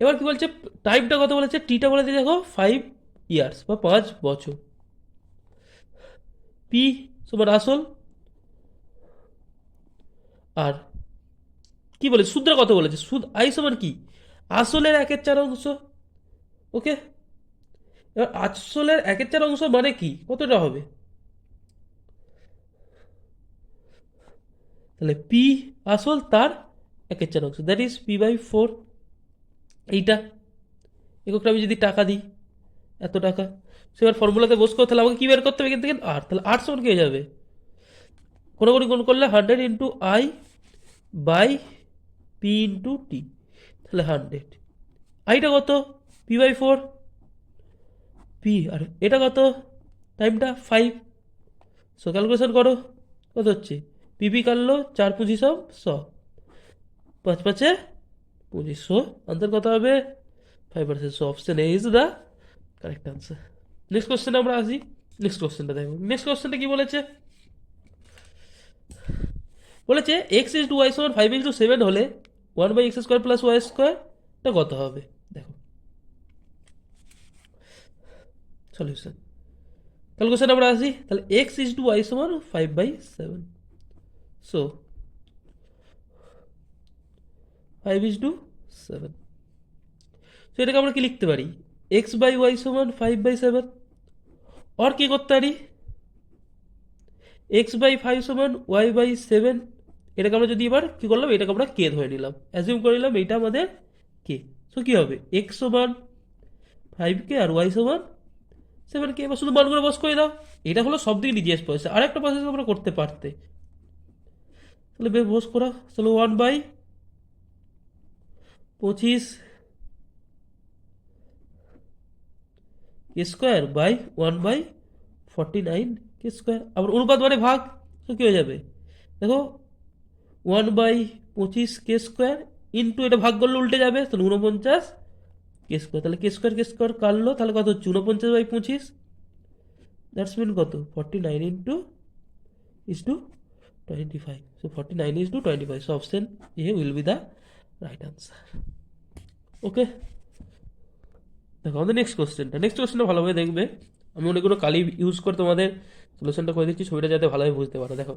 এবার কি বলছে? টাইপটা কত বলেছে টিটা বলে দিয়ে দেখো ফাইভ ইয়ার্স বা পাঁচ বছর। পি সমান আসল, আর কি বলে? সুদটা কত বলেছে। সুদ আই সমান কি? আসলের একের চার অংশ। ওকে এবার আসলের একের চার অংশ মানে কি? কতটা হবে? তাহলে পি আসল, তার একের চার অংশ। That is P by four এইটা। এককটা আমি যদি টাকা দিই, এত টাকা। সে এবার ফর্মুলাতে বস করো তাহলে আমাকে কী বের করতে হবে এখান থেকে? আট তাহলে আট সমান কে যাবে? কোনো কোনো গুণ করলে hundred into I by P into T তাহলে হান্ড্রেড আইটা কত? পি বাই ফোর পি আর এটা কত? টাইমটা ফাইভ সো ক্যালকুলেশন করো। কত হচ্ছে? পিপি কাটলো, চার পঁচিশ শ। পাঁচ পাঁচে পঁচিশশো আনসার কত হবে five percent option A is the correct answer next কোশ্চেনে আমরা আসি। নেক্সট কোশ্চেনটা দেখো। নেক্সট কোশ্চেনটা কি বলেছে? বলেছে এক্স ইজ টু ওয়াই সমান ফাইভ ইজ টু সেভেন হলে one by X square plus Y স্কোয়ারটা কত হবে? দেখো। সলিউশন ক্যালকুলেশন আমরা আসি। তাহলে এক্স ইজ টু ওয়াই সমান five by seven so five is to seven তো এটাকে আমরা কি লিখতে পারি? এক্স বাই ওয়াই সমান ফাইভ বাই সেভেন আর কি করতে পারি? এক্স বাই ফাইভ সমান ওয়াই বাই সেভেন এটাকে আমরা যদি এবার কী করলাম? এটাকে আমরা কে ধরে নিলাম? অ্যাজিউম করে নিলাম এটা আমাদের কে। সো কী হবে? এক্স সমান ফাইভ কে আর ওয়াই সমান সেভেন কে। এবার শুধু মান করে বস করে দাও। এটা হলো সব থেকে ডিজিএস প্রসেস আর একটা প্রসেস আমরা করতে পারতে। তাহলে বেশ বস করা। তাহলে ওয়ান বাই পঁচিশ কে square by one by forty nine K square. আবার অনুপাত মানে ভাগ তো কী হয়ে যাবে? দেখো, ওয়ান বাই পঁচিশ কে স্কোয়ার ইন্টু এটা ভাগ করলে উল্টে যাবে, তাহলে উনপঞ্চাশ কে স্কোয়ার। তাহলে কে স্কোয়ার কে স্কোয়ার কাটলো, তাহলে কত হচ্ছে? উনপঞ্চাশ বাই পঁচিশ, দ্যাটস মিন কত? Forty nine into is to twenty five so forty nine is to twenty five so option A will be the right answer okay দেখো, আমাদের নেক্সট কোশ্চেনটা নেক্সট কোশ্চেনটা ভালোভাবে দেখবে। আমি অনেকগুলো কালি ইউজ করে তোমাদের সলিউশনটা করে দিচ্ছি, ছবিটা যাতে ভালোভাবে বুঝতে পারো। দেখো,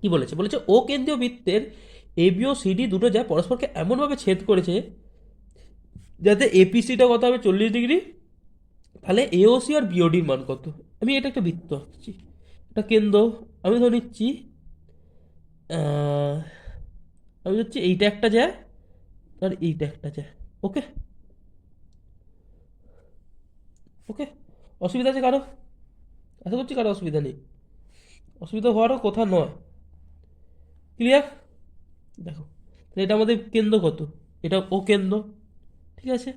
কি বলেছে? বলেছে, ও কেন্দ্রীয় বৃত্তের এবি ও সিডি দুটো যা পরস্পরকে এমনভাবে ছেদ করেছে, যাতে এপিসিটা কত হবে? চল্লিশ ডিগ্রি। তাহলে এওসি আর বিওডির মান কত? আমি এটা একটা বৃত্ত আঁকছি। একটা কেন্দ্র। আমি ধরে নিচ্ছি আমি হচ্ছে এইটা একটা যায় আর এইটা একটা যায় ওকে। ওকে, অসুবিধা আছে কারও? আশা করছি কারও অসুবিধা নেই। অসুবিধা হওয়ারও কথা নয়। ক্লিয়ার দেখো, তাহলে এটা আমাদের কেন্দ্র কত? এটা ও কেন্দ্র, ঠিক আছে?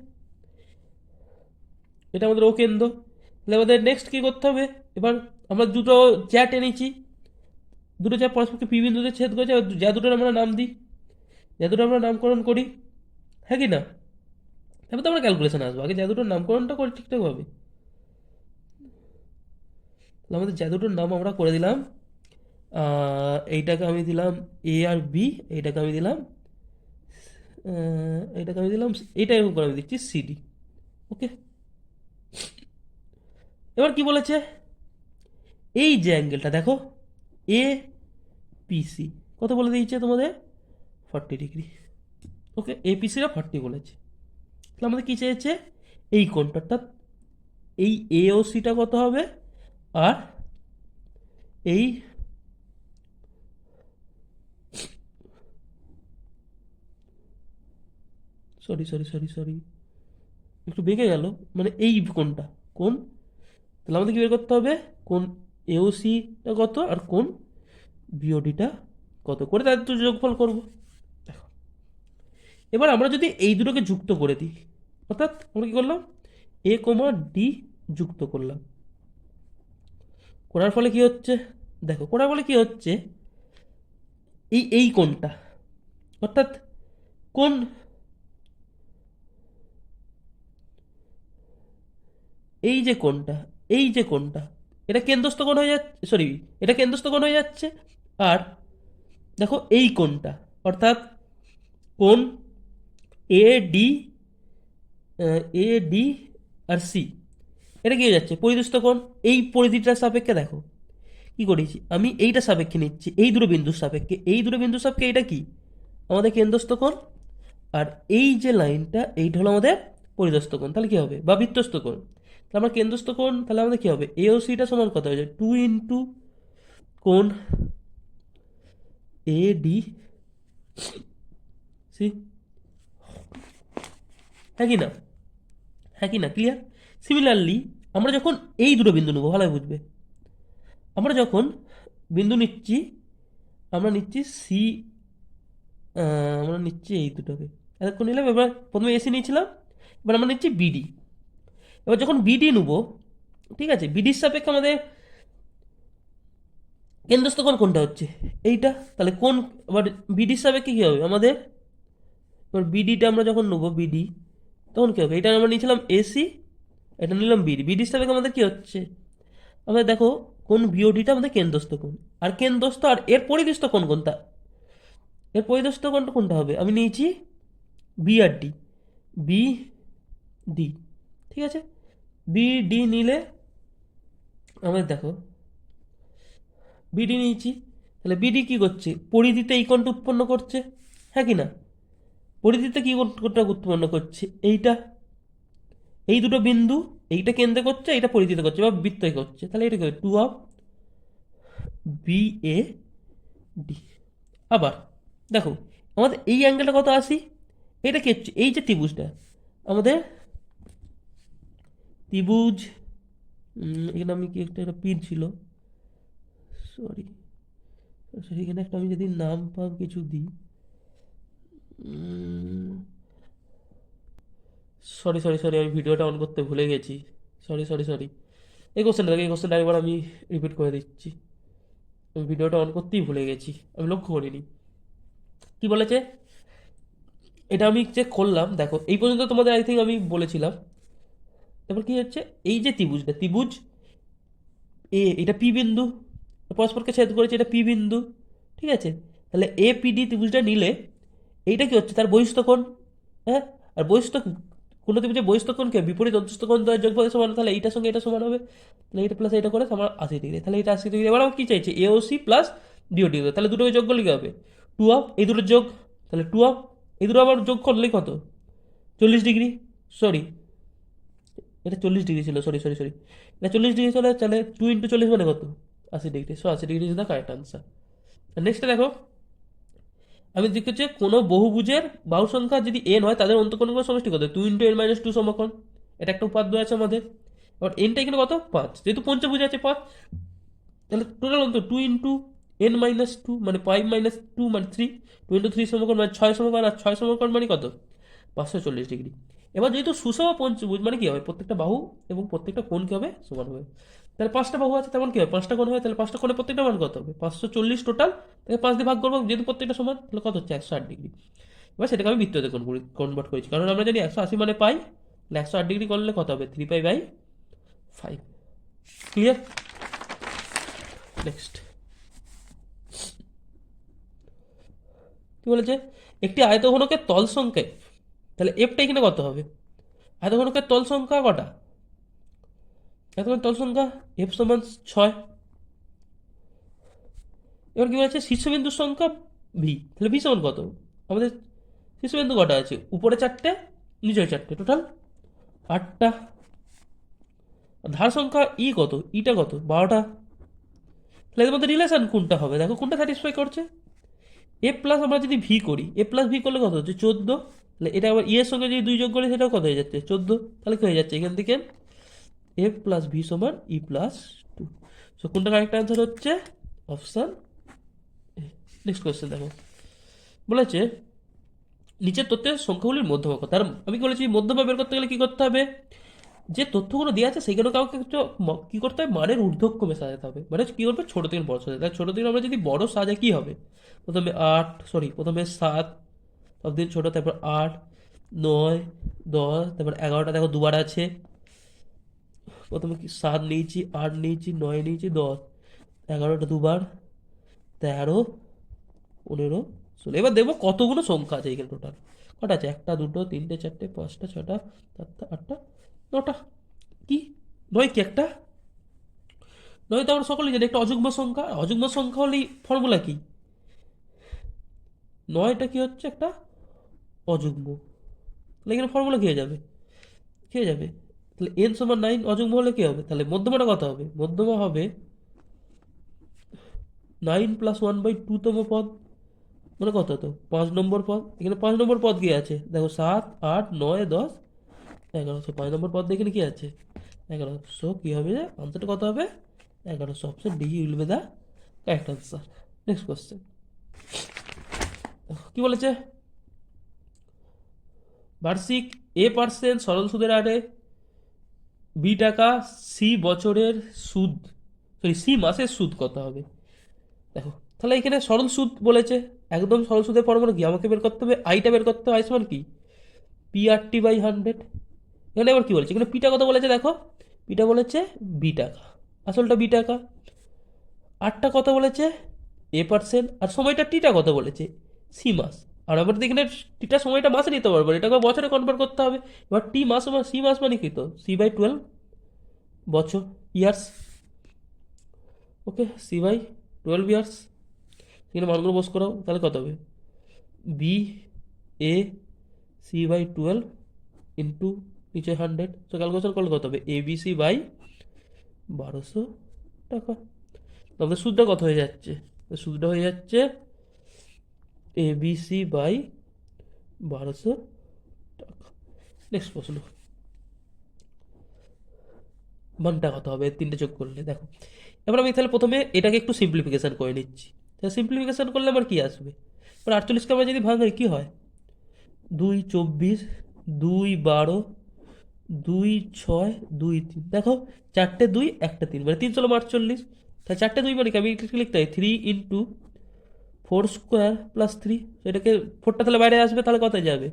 এটা আমাদের ও কেন্দ্র। তাহলে আমাদের নেক্সট কী করতে হবে? এবার আমরা দুটো জ্যা এনেছি। দুটো জ্যা পরস্পরকে পি বিন্দুতে ছেদ করেছে যা দুটোর আমরা নাম দিই। যা দুটো আমরা নামকরণ করি হ্যাঁ কি না? তারপর তো আমরা ক্যালকুলেশন আসব। আগে যা দুটোর নামকরণটা করি ঠিকঠাকভাবে তাহলে আমাদের যা দুটোর নাম আমরা করে দিলাম এইটাকে আমি দিলাম এ আর বি এইটাকে আমি দিলাম আহ, এইটাকে আমি দিলাম এইটা এরকম করে আমি দিচ্ছি সিডি ওকে এবার কি বলেছে? এই যে অ্যাঙ্গেলটা দেখো এ পিসি কত বলে দিয়েছে তোমাদের? ফর্টি ডিগ্রি ওকে এপিসিরা ফর্টি বলেছে। তাহলে আমাদের কী চেয়েছে এই কোণটা, অর্থাৎ এই এওসিটা কত হবে? আর এই সরি সরি সরি সরি, একটু বেঁকে গেল। মানে এই কোনটা কোন তাহলে আমাদের কি বের করতে হবে? কোন এওসিটা কত? আর কোন বিওডিটা কত? করে তাদের তো যোগফল করব। এবার আমরা যদি এই দুটোকে যুক্ত করে দিই, অর্থাৎ আমরা কী করলাম? এ কমা ডি যুক্ত করলাম। করার ফলে কি হচ্ছে? দেখো, করার ফলে কি হচ্ছে? এই এই কোনটা অর্থাৎ কোন এই যে কোনটা এই যে কোনটা এটা কেন্দ্রস্থ কোণ হয়ে যাচ্ছে সরি এটা কেন্দ্রস্থ কোণ হয়ে যাচ্ছে, আর দেখো এই কোনটা অর্থাৎ কোন এ ডি এ ডি আর সি এটা কি হয়ে যাচ্ছে? পরিদুষ্ট কোণ? এই পরিধিটার সাপেক্ষে দেখো। কি করেছি? আমি এইটা সাপেক্ষে নিচ্ছি, এই দুটো বিন্দুর সাপেক্ষে। এই দুটো বিন্দুর সাপেক্ষে এটা কি? আমাদের কেন্দ্রস্থ কোণ। আর এই যে লাইনটা, এইটা হলো আমাদের পরিদস্থ কোণ। তাহলে কি হবে? বা বৃত্তস্থ কোণ। তাহলে আমার কেন্দ্রস্থ কোণ, তাহলে আমাদের কি হবে? এ ও সিটা সমান কত হয়ে যায় টু ইন্টু কোণ এ ডি সি হ্যাঁ কি না? হ্যাঁ কি না? ক্লিয়ার সিমিলারলি আমরা যখন এই দুটো বিন্দু নেব ভালোই বুঝবে? আমরা যখন বিন্দু নিচ্ছি, আমরা নিচ্ছি সি আমরা নিচ্ছি এই দুটোকে। এতক্ষণ নিলাম, এবার প্রথমে এসি নিয়েছিলাম, এবার আমরা নিচ্ছি বিডি এবার যখন বিডি নেব, ঠিক আছে বিডির সাপেক্ষে আমাদের কেন্দ্রস্থ কোণ কোনটা হচ্ছে? এইটা। তাহলে কোন, এবার বিডির সাপেক্ষে কী হবে? আমাদের, এবার বিডিটা আমরা যখন নেব বিডি তখন কী হবে? এটা আমরা নিয়েছিলাম এসি এটা নিলাম বিডি বিডির সাপেক্ষে আমাদের কী হচ্ছে? আমাদের দেখো, কোন বিওডিটা আমাদের কেন্দ্রস্থ কোণ। আর কেন্দ্রস্থ আর এর পরিদস্থ কোণ কোনটা? এর পরিদস্থ কোণটা কোনটা হবে? আমি নিয়েছি বি আর ডি বি ডি ঠিক আছে? বি ডি নিলে আমাদের দেখো বিডি নিয়েছি। তাহলে বিডি কি করছে? পরিধিতে এই কোণটা উৎপন্ন করছে। হ্যাঁ কি না? পরিধিতে কি কোণটা উৎপন্ন করছে? এইটা, এই দুটো বিন্দু, এইটা কেন্দ্রে করছে, এইটা পরিধিতে করছে, বা বৃত্তই করছে। তাহলে এটা কি two of B A D আবার, দেখো, আমাদের এই অ্যাঙ্গেলটা কত আসি? এটা কি হচ্ছে? এই যে ত্রিভুজটা, আমাদের ত্রিভুজ এখানে আমি কি একটা একটা পিন ছিল। সরি সরি এখানে একটা আমি যদি নাম পাম কিছু দিই। সরি সরি সরি আমি ভিডিওটা অন করতে ভুলে গেছি। সরি সরি সরি এই কোশ্চেনটা এই কোশ্চেনটা একবার আমি রিপিট করে দিচ্ছি। আমি ভিডিওটা অন করতেই ভুলে গেছি, আমি লক্ষ্য করিনি। কি বলেছে? এটা আমি চেক করলাম, দেখো, এই পর্যন্ত তোমাদের আই থিঙ্ক আমি বলেছিলাম। তারপর কি হচ্ছে? এই যে ত্রিভুজটা ত্রিভুজ, এ, এটা পি বিন্দু, পরস্পরকে ছেদ করেছে, এটা পি বিন্দু, ঠিক আছে? তাহলে এ পিডি ত্রিভুজটা নিলে এইটা কি হচ্ছে? তার বহিস্থ কোণ? হ্যাঁ? আর বহিস্থ কোনো ত্রিভুজের বহিস্থ কোণকে বিপরীত অন্তস্থ কোণ দ্বয়ের যোগফলের সমান, তাহলে এইটার সঙ্গে এটা সমান হবে। তাহলে এটা প্লাস এটা করে আমার আশি ডিগ্রি তাহলে এটা আশি ডিগ্রি এবার আমার কি চাইছে? এওসি প্লাস ডিও ডিগ্রি তাহলে দুটোকে যোগ করলে কি হবে। টু আপ এই দুটোর যোগ, তাহলে টু আপ এই দুটো আবার যোগ করলে কত চল্লিশ ডিগ্রি সরি এটা চল্লিশ ডিগ্রি ছিল। সরি সরি সরি এটা চল্লিশ ডিগ্রি চলে, তাহলে টু ইন্টু চল্লিশ মানে কত? আশি ডিগ্রি সো আশি degree is the correct answer নেক্সটটা দেখো আমি দেখেছি কোনো বহুভুজের বাহু সংখ্যা যদি এন হয়, তাদের অন্তকোণগুলোর সমষ্টি কত? Two into N minus two সমকোণ। এটা একটা উপাদ্য আছে আমাদের। এবার এনটা এখানে কত? পাঁচ। যেহেতু পঞ্চভুজ আছে, পাঁচ। তাহলে টোটাল অন্ত two into N minus two মানে ফাইভ মাইনাস টু মানে থ্রি টু ইন্টু থ্রি সমকোণ মানে ছয় সমকোণ, আর ছয় সমকোণ মানে কত? পাঁচশো চল্লিশ ডিগ্রি। এবার যেহেতু সুষম পঞ্চভুজ মানে কি হবে? প্রত্যেকটা বাহু এবং প্রত্যেকটা কোণ কি হবে? সমান হবে। তাহলে পাঁচটা বাহু আছে, তেমন কি হয়? পাঁচটা কোণ হয়, তাহলে পাঁচটা কোণে প্রত্যেকটা মান কত হবে? পাঁচশো চল্লিশ টোটাল তাকে পাঁচ দিয়ে ভাগ করব, যেহেতু প্রত্যেকটা সমান, তাহলে কত হচ্ছে? একশো আট ডিগ্রি এবার সেটাকে আমি বৃত্ততে কনভার্ট করেছি। কারণ আমরা জানি একশো আশি মানে পাই, তাহলে একশো আট ডিগ্রি করলে কত হবে? Three pi by five clear next কি বলেছে? একটি আয়তঘনকের তল সংখ্যা তাহলে এফটা এখানে কত হবে? আয়তঘনকের তল সংখ্যা কটা? আয়তঘনকের তল সংখ্যা এফ সমান ছয়। এবার কি বলেছে? শীর্ষবিন্দুর সংখ্যা ভি তাহলে ভি সমান কত? আমাদের শীর্ষবিন্দু কটা আছে? উপরে চারটে নিচে চারটে। টোটাল আটটা। ধার সংখ্যা ই কত? ইটা কত? বারোটা। তাহলে এর মধ্যে রিলেশান কোনটা হবে? দেখো, কোনটা স্যাটিসফাই করছে? এ প্লাস আমরা যদি ভি করি এ প্লাস ভি করলে কত? হচ্ছে চোদ্দ। তাহলে এটা আবার ই এর সঙ্গে যদি দুই যোগ করি, সেটাও কত হয়ে যাচ্ছে? চোদ্দ। তাহলে কি হয়ে যাচ্ছে? এখান থেকে এ প্লাস ভি সমান ই প্লাস টু সো কোনটা কারেক্ট অ্যান্সার হচ্ছে? অপশান নেক্সট কোয়েশ্চেন দেখো। বলেছে, নিচের তথ্যের সংখ্যাগুলির মধ্যমা তার, আমি বলেছি মধ্যমা বের করতে গেলে কি করতে হবে? যে তথ্যগুলো দেওয়া আছে সেগুলো কাউকে কি করতে হবে? মানের ঊর্ধ্বক্রমে সাজাতে হবে। মানে কি করবে? ছোট থেকে বড় সাজাতে। ছোট থেকে আমরা যদি বড় সাজা কি হবে? প্রথমে আট সরি প্রথমে সাত, সব দিন ছোটো, তারপর আট, নয়, দশ, তারপর এগারোটা। দেখো দুবার আছে। প্রথমে কি সাত নিয়েছি, আট নিয়েছি, নয় নিয়েছি, দশ। এগারোটা দুবার, তেরো, পনেরো, ষোলো। এবার দেখব কতগুলো সংখ্যা আছে এখানে টোটাল কটা আছে? একটা, দুটো, তিনটে, চারটে, পাঁচটা, ছটা, সাতটা, আটটা, নটা। কি? নয় কি একটা? নয় তো আমরা সকলেই জানি, একটা অযুগ্ম সংখ্যা। অযুগ্ম সংখ্যা হলেই ফর্মুলা কি? নয়টা কি হচ্ছে? একটা অযুগ্ম। তাহলে এখানে ফর্মুলা হয়ে যাবে? হয়ে যাবে? তাহলে এন সমান নাইন অযুগ্ম হলে কি হবে? তাহলে মধ্যমাটা কত হবে? মধ্যমা হবে নাইন প্লাস ওয়ান বাই টুতম পদ। মানে কত তো? পাঁচ নম্বর পদ। এখানে পাঁচ নম্বর পদ কি আছে? দেখো সাত, আট, নয়, দশ, এগারোশো। পাঁচ নম্বর পদ এখানে কি আছে? এগারোশো কি হবে যে? আনসারটা কত হবে? এগারোশো। Option D will be the correct answer next question কি বলেছে? বার্ষিক এ পার্সেন্ট সরল সুদের হারে বি টাকা সি বছরের সুদ সরি সি মাসের সুদ কত হবে? দেখো, তাহলে এখানে সরল সুদ বলেছে, একদম সরল সুদের ফর্মুলা কি? আমাকে বের করতে হবে আইটা বের করতে হবে আই সমান কি? P R T by hundred এখানে এবার কি বলেছে? এখানে পিটা কত বলেছে দেখো? পিটা বলেছে বি টাকা। আসলটা বি টাকা। আটটা কত বলেছে? এ পার্সেন্ট আর সময়টা টিটা কত বলেছে? সি মাস। আর আমাদের এখানে টিটা সময়টা মাসে নিতে পারব এটাকে বছরে কনভার্ট করতে হবে। এবার টি মাস সি মাস মানে কি তো? সি বাই টুয়েলভ বছর years okay C by twelve years এখানে মানগুলো বস করাও, তাহলে কত হবে? B A C by twelve into নিচে হান্ড্রেড তো ক্যালকুলেশন করলে কত হবে? এ বি সি বাই বারোশো টাকা। আমাদের সুদটা কত হয়ে যাচ্ছে? সুদটা হয়ে যাচ্ছে এ বি সি বাই বারোশো টাকা। নেক্সট প্রশ্ন। মানটা কত হবে? তিনটে যোগ করলে, দেখো। এবার আমি তাহলে প্রথমে এটাকে একটু সিম্পলিফিকেশান করে নিচ্ছি। তাহলে সিম্পলিফিকেশান করলে আমার কী আসবে? এবার আটচল্লিশকে আমরা যদি ভাঙাই কী হয়? দুই চব্বিশ, দুই বারো, দুই ছয়, দুই তিন। দেখো, চারটে দুই, একটা তিন। মানে তিন চলো আটচল্লিশ। তাহলে চারটে দুই মানে কি? আমি লিখতে হয় three into four square plus three এটাকে ফোরটা তাহলে বাইরে আসবে, তাহলে কত যাবে?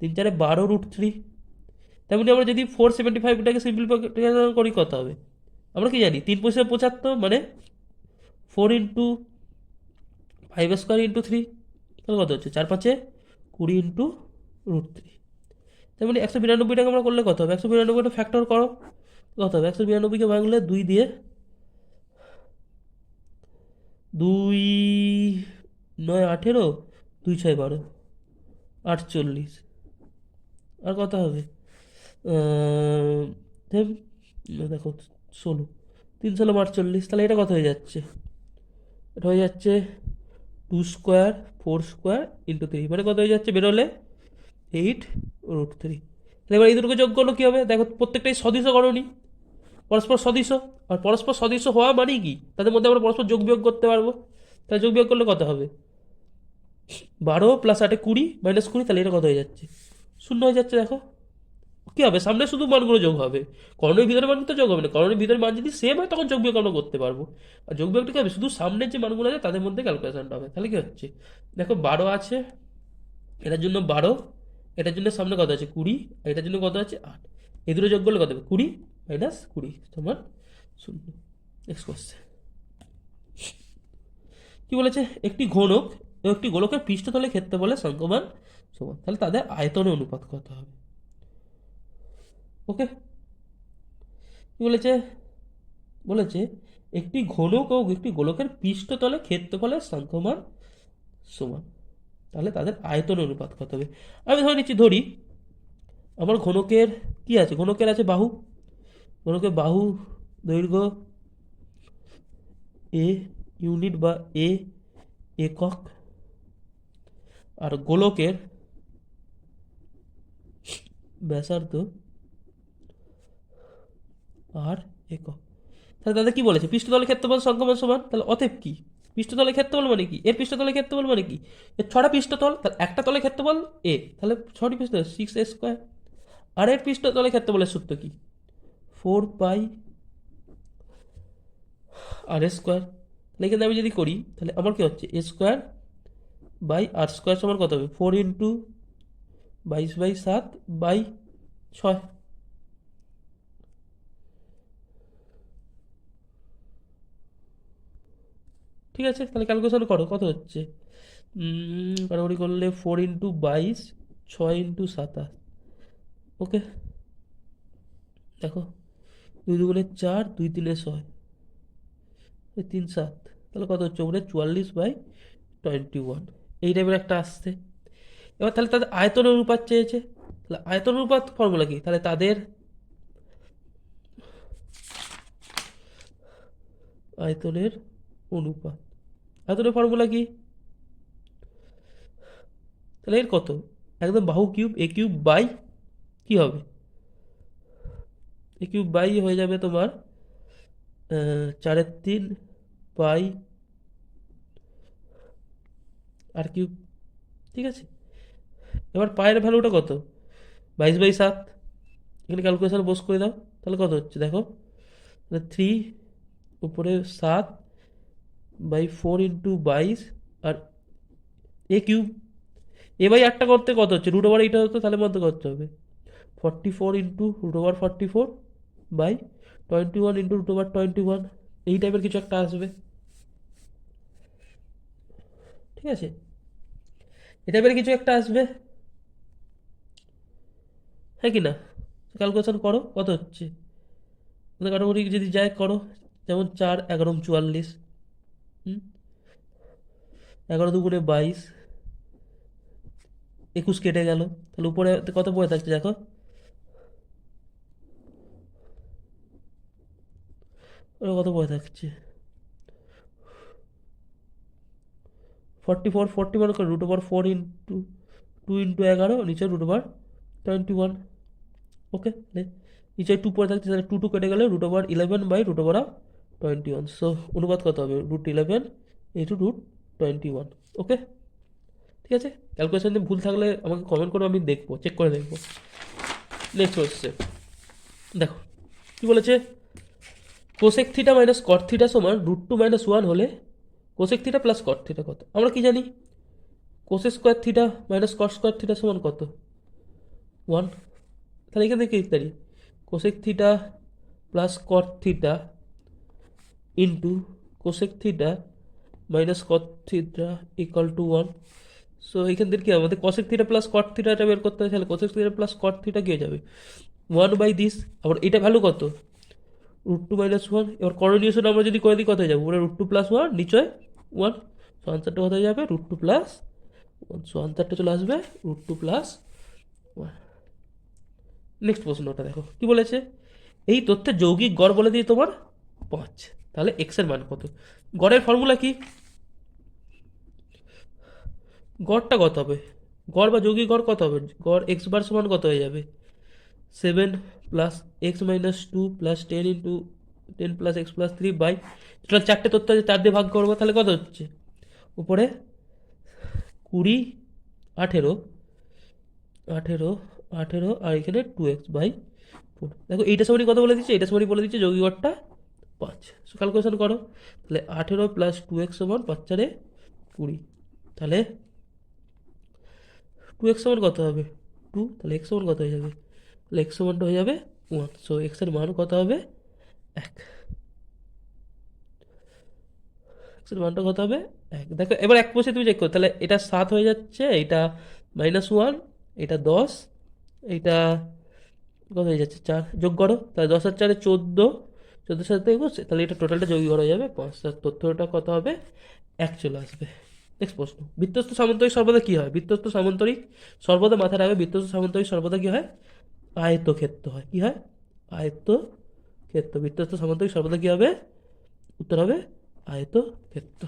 তিন চারে বারো রুট থ্রি তেমনি আমরা যদি ফোর সেভেন্টি ফাইভটাকে সিম্পলিফিকেশন করি, কত হবে? আমরা কি জানি? তিন পয়সা পঁচাত্তর মানে four into five square into three তাহলে কত হচ্ছে? চার পাঁচে কুড়ি ইন্টু রুট থ্রি তেমনি মানে একশো বিরানব্বইটাকে আমরা করলে কত হবে? একশো বিরানব্বইটা ফ্যাক্টর করো, কত হবে? একশো বিরানব্বইকে ভাঙলে দুই দিয়ে দুই নয় আঠেরো, দুই ছয় বারো, আটচল্লিশ। আর কত হবে? দেখো, ষোলো। তিন ষোলো আটচল্লিশ তাহলে এটা কত হয়ে যাচ্ছে? এটা হয়ে যাচ্ছে two square four square into three. মানে কত হয়ে যাচ্ছে? বেরোলে এইট রুট থ্রি। তাহলে এবার এই দুটোকে যোগ করল কী হবে? দেখো, প্রত্যেকটাই সদৃশ করণি পরস্পর সদৃশ। আর পরস্পর সদৃশ হওয়া মানেই কি? তাদের মধ্যে আমরা পরস্পর যোগ বিয়োগ করতে পারব। তাহলে যোগ বিয়োগ করলে কত হবে? বারো প্লাস আটে কুড়ি মাইনাস কুড়ি, তাহলে এটা কত হয়ে যাচ্ছে? শূন্য হয়ে যাচ্ছে, দেখো। কী হবে? সামনে শুধু মানগুলো যোগ হবে। করণের ভিতরে মান তো যোগ হবে না। করণের ভিতরে মান যদি সেম হয়, তখন যোগ বিয়োগ আমরা করতে পারব। আর যোগ বিয়োগটা কী হবে? শুধু সামনের যে মানগুলো আছে, তাদের মধ্যে ক্যালকুলেশনটা হবে। তাহলে কী হচ্ছে? দেখো, বারো আছে। এটার জন্য বারো। এটার জন্য সামনে কত আছে? কুড়ি। আর এটার জন্য কত আছে? আট। এই দুটো যোগ করলে কত হবে? কুড়ি মাইনাস কুড়ি সমান শূন্য। নেক্সট কোশ্চেন কি বলেছে? একটি ঘনক ও একটি গোলকের পৃষ্ঠতলে ক্ষেত্রে ক্ষেত্রফলের সংখ্যমান সমান। তাহলে তাদের আয়তনে অনুপাত কত হবে? ওকে কি বলেছে? বলেছে, একটি ঘনক ও একটি গোলকের পৃষ্ঠতলে ক্ষেত্রফলের সংখ্যমান সমান। তাহলে তাদের আয়তন অনুপাত কত হবে? আমি ধরে নিচ্ছি, ধরি, আমার ঘনকের কি আছে? ঘনকের আছে বাহু। ঘনকের বাহু দৈর্ঘ্য এ ইউনিট বা এ একক আর গোলকের ব্যাসার্ধ আর একক। তাহলে তাদের কি বলেছে? পৃষ্ঠতলের ক্ষেত্রফল সংক্রমণ সমান? তাহলে অতএব কি? পৃষ্ঠতলের ক্ষেত্রফল মানে কি? এর পৃষ্ঠতলের ক্ষেত্রফল মানে কি? এর ছটা পৃষ্ঠতল, তাহলে একটা তলের ক্ষেত্রফল এ। তাহলে ছটি পৃষ্ঠতল সিক্স এ স্কোয়ার আর এর পৃষ্ঠতলের ক্ষেত্রফলের সূত্র কি? ফোর পাই আর এ স্কোয়ার তাহলে এখানে আমি যদি করি, তাহলে আমার কি হচ্ছে? A square by R square সমান কত হবে? ফোর ইন্টু বাইশ বাই সাত বাই ছয়। ঠিক আছে, তাহলে ক্যালকুলেশন করো, কত হচ্ছে? কাটাকুটি করলে ফোর ইন্টু বাইশ, ছয় ইন্টু সাতাশ। ওকে, দেখো, দুই দুগুণে চার, দুই তিনে ছয়, তিন সাত, তাহলে কত হচ্ছে? ওখানে চুয়াল্লিশ বাই টোয়েন্টি ওয়ান। এই টাইপের একটা আসছে। এবার তাহলে তাদের আয়তন অনুপাত চেয়েছে। তাহলে আয়তন অনুপাত ফর্মুলা কি? তাহলে তাদের আয়তনের অনুপাত। আয়তনের ফর্মুলা কি? তাহলে এর কত? একদম বাহু কিউব, এ কিউব বাই কি হবে? এ কিউব বাই হয়ে যাবে তোমার চারের তিন বাই আর কিউব ঠিক আছে? এবার পায়ের ভ্যালুটা কত? বাইশ বাই সাত। এখানে ক্যালকুলেশন বস করে দাও, তাহলে কত হচ্ছে? দেখো, তাহলে থ্রি উপরে সাত বাই ফোর ইন্টু বাইশ আর এ কিউব এ বাই আটটা করতে কত হচ্ছে? রুট ওভার এইটা হতো, তাহলে মধ্যে করতে হবে? Forty four into root over forty four by twenty one into root over twenty one এই টাইপের কিছু একটা আসবে। ঠিক আছে? এই টাইপের কিছু একটা আসবে। হ্যাঁ কি না? ক্যালকুলেশন করো, কত হচ্ছে? কাটাকুটি যদি যায় করো, যেমন চার, এগারো চুয়াল্লিশ, হুম? এগারো দুগুণে বাইশ, একুশ কেটে গেল। তাহলে উপরে কত পড়ে থাকছে দেখো? কত পড়ে থাকছে? Forty four forty one root over four into two into এগারো, নিচে root over twenty one okay নিচে টু পড়ে থাকছে, তাহলে টু টু কেটে গেলে root over eleven by root over twenty one so অনুবাদ কত হবে? Root eleven into root twenty one okay ঠিক আছে? ক্যালকুলেশনে ভুল থাকলে আমাকে কমেন্ট করো আমি দেখব চেক করে দেখব। নেক্সট হচ্ছে দেখো, কী বলেছে? Cosec theta minus cot theta সমান রুট টু মাইনাস ওয়ান হলে cosec theta plus cot theta কত? আমরা কি জানি? Cosec square theta minus cot square theta সমান কত? ওয়ান তাহলে এখান থেকে ইত্যাদি cosec theta plus cot theta into cosec theta minus cot theta equal two one so এখান থেকে কি হবে? আমাদের কসেক থিটা প্লাস কট থিটাটা বের করতে হয় তাহলে cosec theta plus cot theta কি যাবে। ওয়ান বাই দিস আবার এটা ভ্যালু কত? রুট টু মাইনাস ওয়ান এবার করণীয়সন আমরা যদি করে দিই কোথায় যাব? ওরা রুট টু প্লাস ওয়ান নিচয় ওয়ান সো আনসারটা কোথায় যাবে? Root two plus one so আনসারটা চলে আসবে root two plus one next প্রশ্নটা দেখো, কি বলেছে? এই তথ্যের যৌগিক গড় বলে দিয়ে তোমার পাঁচ। তাহলে এক্সের মান কত? গড়ের ফর্মুলা কি? গড়টা কত হবে? গড় বা যৌগিক গড় কত হবে? গড় এক্স বার সমান কত হয়ে যাবে? Seven plus X minus two plus ten into ten plus X plus three by total চারটে তথ্য আছে চার দিয়ে ভাগ করব, তাহলে কত হচ্ছে? উপরে কুড়ি, আঠেরো আঠেরো আঠেরো, আর এখানে টু এক্স বাই ফোর দেখো, এইটা সমানই কত বলে দিচ্ছে? এইটা সমানই বলে দিচ্ছে যৌগিক গড়টা পাঁচ ক্যালকুলেশন করো। তাহলে আঠেরো প্লাস টু এক্স সমান পাঁচ চারে কুড়ি। তাহলে টু এক্স সমান কত হবে? টু তাহলে এক্স সমান কত হয়ে যাবে? তাহলে এক্স সমানটা হয়ে যাবে ওয়ান সো এক্সের মান কত হবে? এক। এক্সের মানটা কত হবে? এক। দেখো, এবার এক বসে তুমি চেক করো। তাহলে এটা সাত হয়ে যাচ্ছে, এটা মাইনাস ওয়ান এটা দশ, এটা কত হয়ে যাচ্ছে? চার। যোগ করো। তাহলে দশ আর চারে চোদ্দ, চোদ্দোর সাথে একুশ তাহলে এটা টোটালটা যোগী করা যাবে। পাঁচ। তথ্যটা কত হবে? এক চলে আসবে। নেক্সট প্রশ্ন। বৃত্তস্থ সামন্তরিক সর্বদা কী হয়? বৃত্তস্থ সামন্তরিক সর্বদা মাথায় রাখবে। বৃত্তস্থ সামন্তরিক সর্বদা কী হয়? আয়তক্ষেত্র হয়। কী হয়? আয়ত্ত আয়তক্ষেত্র বৃত্তস্থ সামন্তরিক সর্বদা কী হবে? উত্তর হবে আয়তক্ষেত্র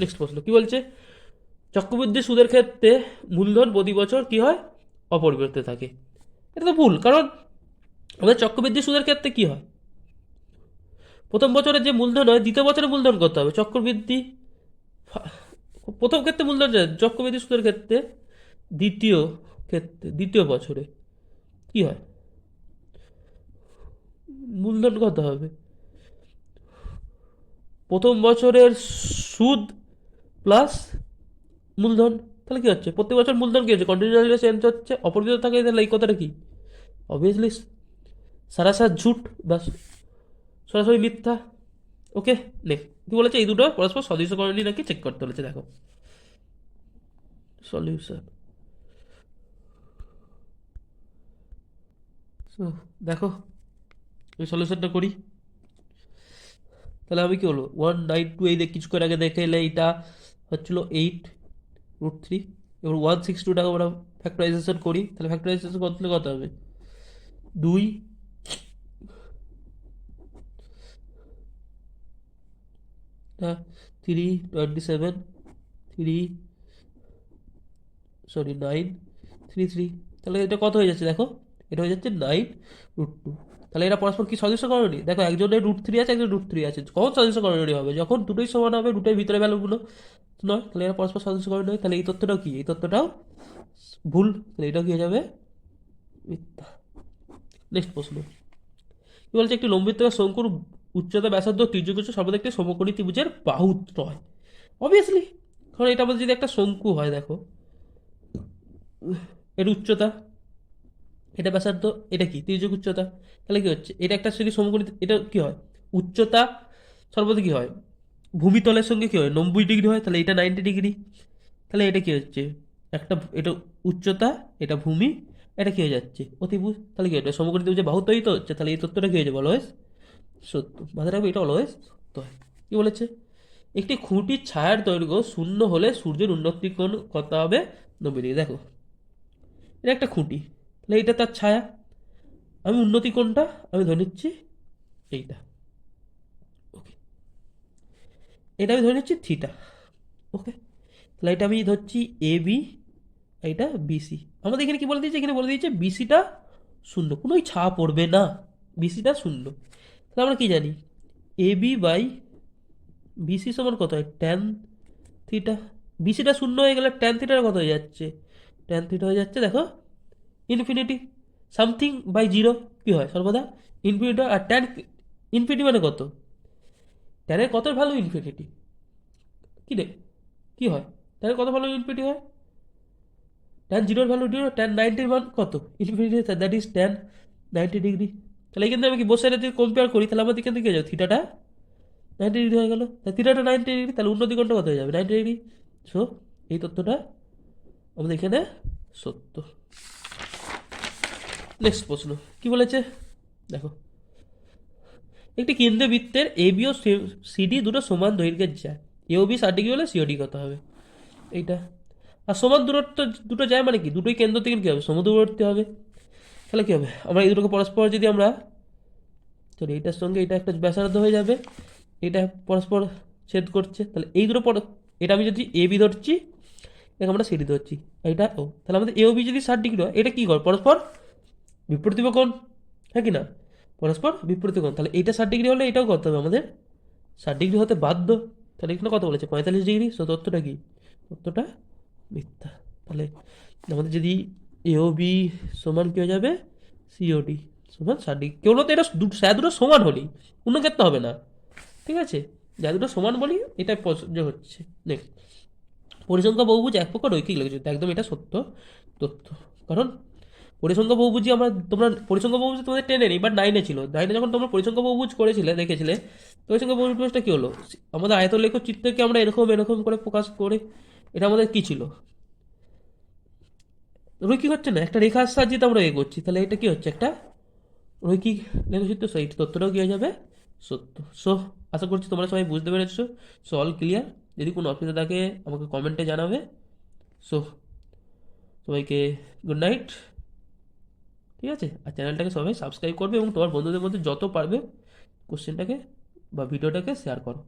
নেক্সট প্রশ্ন। কী বলছে? চক্রবৃদ্ধি সুদের ক্ষেত্রে মূলধন প্রতি বছর কী হয়? অপরিবর্তিত থাকে। এটা তো ভুল, কারণ আমাদের চক্রবৃদ্ধি সুদের ক্ষেত্রে কী হয়? প্রথম বছরে যে মূলধন হয়, দ্বিতীয় বছরে মূলধন করতে হবে। চক্রবৃদ্ধি প্রথম ক্ষেত্রে মূলধন চক্রবৃদ্ধি সুদের ক্ষেত্রে দ্বিতীয় ক্ষেত্রে দ্বিতীয় বছরে। কি হয়? মূলধন কত হবে? প্রথম বছরের সুদ প্লাস মূলধন, তাহলে কি হচ্ছে? প্রত্যেক বছর মূলধন কি হচ্ছে? কন্টিনিউয়াসলি চেঞ্জ হচ্ছে অপরিবর্তিত থাকে, তাহলে এই কথাটা কি? অবভিয়াসলি সারাসার ঝুট বা সরাসরি মিথ্যা। ওকে নেক্সট কি বলেছে? এই দুটো পরস্পর সদৃশ করণী নাকি? চেক করতে বলেছে, দেখো। সলিউশন দেখো, এই সলিউশনটা করি। তাহলে আমি কি হলো ওয়ান নাইন টু এই দেখ কিছু করে আগে দেখে এলে এইটা হচ্ছিল এইট রুট থ্রি এবার ওয়ান সিক্স টুটাকে আমরা ফ্যাক্টরাইজেশন করি। তাহলে ফ্যাক্টরাইজেশন করতে কত হবে? দুই। Three twenty seven three sorry nine three three তাহলে এটা কত হয়ে যাচ্ছে দেখো? এটা হয়ে যাচ্ছে নাইন রুট টু তাহলে এরা পরস্পর কি সদস্য করণী দেখো একজনের রুট থ্রি আছে একজন রুট থ্রি আছে। কখন সদস্য করণী হবে? যখন দুটোই সমান হবে রুটের ভিতরে ভ্যালুগুলো নয়, তাহলে এরা পরস্পর সদস্য করণী হয় তাহলে এই তথ্যটাও কি? এই তথ্যটাও ভুল। তাহলে এটাও কি হয়ে যাবে? মিথ্যা। নেক্সট প্রশ্ন। কি বলছে? একটি লম্বিত শঙ্কুর উচ্চতা, ব্যাসার্ধ ত্রিযুগুচ্ছ সর্বদা একটি সমকোণী ত্রিভুজের বাহু নয় অবভিয়াসলি কারণ এটা আমাদের যদি একটা শঙ্কু হয়, দেখো, এর উচ্চতা এটা ব্যাসার্ধ, এটা কি? ত্রিযুগ উচ্চতা। তাহলে কি হচ্ছে? এটা একটা যদি সমকোণী এটা কি হয়? উচ্চতা সর্বদা কি হয়? ভূমিতলের সঙ্গে কি হয়? নব্বই ডিগ্রি হয়, তাহলে এটা নাইনটি ডিগ্রি। তাহলে এটা কি হচ্ছে? একটা এটা উচ্চতা, এটা ভূমি, এটা কি হয়ে যাচ্ছে? অতিভুজ তাহলে কি এটা সমকোণী ত্রিভুজের বাহু তৈরি তো হচ্ছে, তাহলে এই তত্ত্বটা কি হয়ে যাবে? অলওয়েজ সত্য। মাথায় রাখবে, এটা অলওয়েজ সত্য কি বলেছে? একটি খুঁটির ছায়ার দৈর্ঘ্য শূন্য হলে সূর্যের উন্নতি কোণ কত হবে? নব্বই ডিগ্রি। দেখো, এটা একটা খুঁটি। তাহলে এইটা তার ছায়া। আমি উন্নতি কোনটা? আমি ধরে নিচ্ছি এইটা। ওকে এটা আমি ধরে নিচ্ছি থিটা ওকে তাহলে এটা আমি ধরছি এ বি এটা বিসি আমাদের এখানে কি বলে দিয়েছে? এখানে বলে দিয়েছে বিসিটা শূন্য। কোনোই ছায়া পড়বে না। বিসিটা শূন্য। তাহলে আমরা কি জানি? এ বি বাই বিসি সমান কত হয়? ট্যান থিটা বিসিটা শূন্য হয়ে গেলে ট্যান থিটার কত হয়ে যাচ্ছে? ট্যান থিটা হয়ে যাচ্ছে, দেখো। ইনফিনিটি সামথিং বাই জিরো কী হয়? সর্বদা ইনফিনিটি আর ট্যান ইনফিনিটি মানে কত? ট্যানের কত ভ্যালু ইনফিনিটি কী রে? কী হয়? ট্যানের কত ভ্যালু ইনফিনিটি হয়? ট্যান জিরোর ভ্যালু জিরো ট্যান নাইনটির মান কত? Infinity that is tan ninety degree তাহলে এখান থেকে আমি কি বসে যদি কম্পেয়ার করি? তাহলে আমাদের থেকে কী যাবে থিটাটা নাইনটি ডিগ্রি হয়ে গেল। তাহলে থিটাটা নাইনটি ডিগ্রি তাহলে উন্নতি কত হয়ে যাবে? নাইনটি ডিগ্রি সো এই তথ্যটা আমাদের এখানে সত্য। নেক্সট প্রশ্ন। কি বলেছে? দেখো। একটি কেন্দ্রে বৃত্তের এ বি ও সিডি দুটো সমান দৈর্ঘ্যের যায়। এ ও বি ষাট ডিগ্রি হলে সিওডি কত হবে। এইটা। আর সমান দূরত্ব দুটো যায় মানে কি? দুটোই কেন্দ্র থেকে কী হবে? সমদূরবর্তী হবে। তাহলে কী হবে? আমরা এই দুটোকে পরস্পর যদি আমরা সরি এইটার সঙ্গে এটা একটা ব্যাসার্ধ হয়ে যাবে। এটা পরস্পর ছেদ করছে। তাহলে এই দুটো পর এটা আমি যদি এ বি ধরছি এটাকে আমরা সিডি ধরছি। এইটা ও। তাহলে আমাদের এ ও বি যদি ষাট ডিগ্রি হয়, এটা কী করে পরস্পর বিপরীত কোণ হ্যাঁ কি না? পরস্পর বিপরীত কোণ তাহলে এইটা ষাট ডিগ্রি হলে এটাও করতে হবে আমাদের। ষাট ডিগ্রি হতে বাধ্য। তাহলে এখানে কত বলেছে? পঁয়তাল্লিশ ডিগ্রি। সো তথ্যটা কি? তথ্যটা মিথ্যা। তাহলে আমাদের যদি এও বি সমান কী হয়ে যাবে? সিওডি সমান ষাট ডিগ্রি। কেউ তো এটা স্যা দুটো সমান হলেই। অন্য ক্ষেত্রে হবে না। ঠিক আছে? যা দুটো সমান বলি এটা প্রযোজ্য হচ্ছে। নেক্সট। পরিসংখ্যা বহুভুজ এক প্রকার রৈখিক লেগেছে একদম এটা সত্য তথ্য। কারণ পরিসংখ্যা বহুভুজি আমরা, তোমরা পরিসংখ্যা বহুভুজ তোমাদের টেনে নেই বাট নাইনে ছিল। নাইনে যখন তোমরা পরিসংখ্য বহুভুজ করেছিলে, দেখেছিলে পরিসংখ্যা বহুভুজটা কী হলো? আমাদের আয়তলেখ চিত্রকে আমরা এরকম এরকম করে প্রকাশ করে এটা আমাদের কী ছিল? রৈখিক হচ্ছে না, একটা রেখার সাহায্যে আমরা এগোচ্ছি তাহলে এটা কি হচ্ছে? একটা রৈখিক লেখচিত্র সেই তথ্যটাও কী হয়ে যাবে? সত্য। সো আশা করছি তোমরা সবাই বুঝতে পেরেছ। সো অল ক্লিয়ার যদি কোনো অসুবিধা থাকে, আমাকে কমেন্টে জানাবে। সো সবাইকে গুড নাইট ঠিক আছে? আর চ্যানেলটাকে সবাই সাবস্ক্রাইব করবে এবং তোমার বন্ধুদের মধ্যে যত পারবে কোশ্চেনটাকে বা ভিডিওটাকে শেয়ার করো।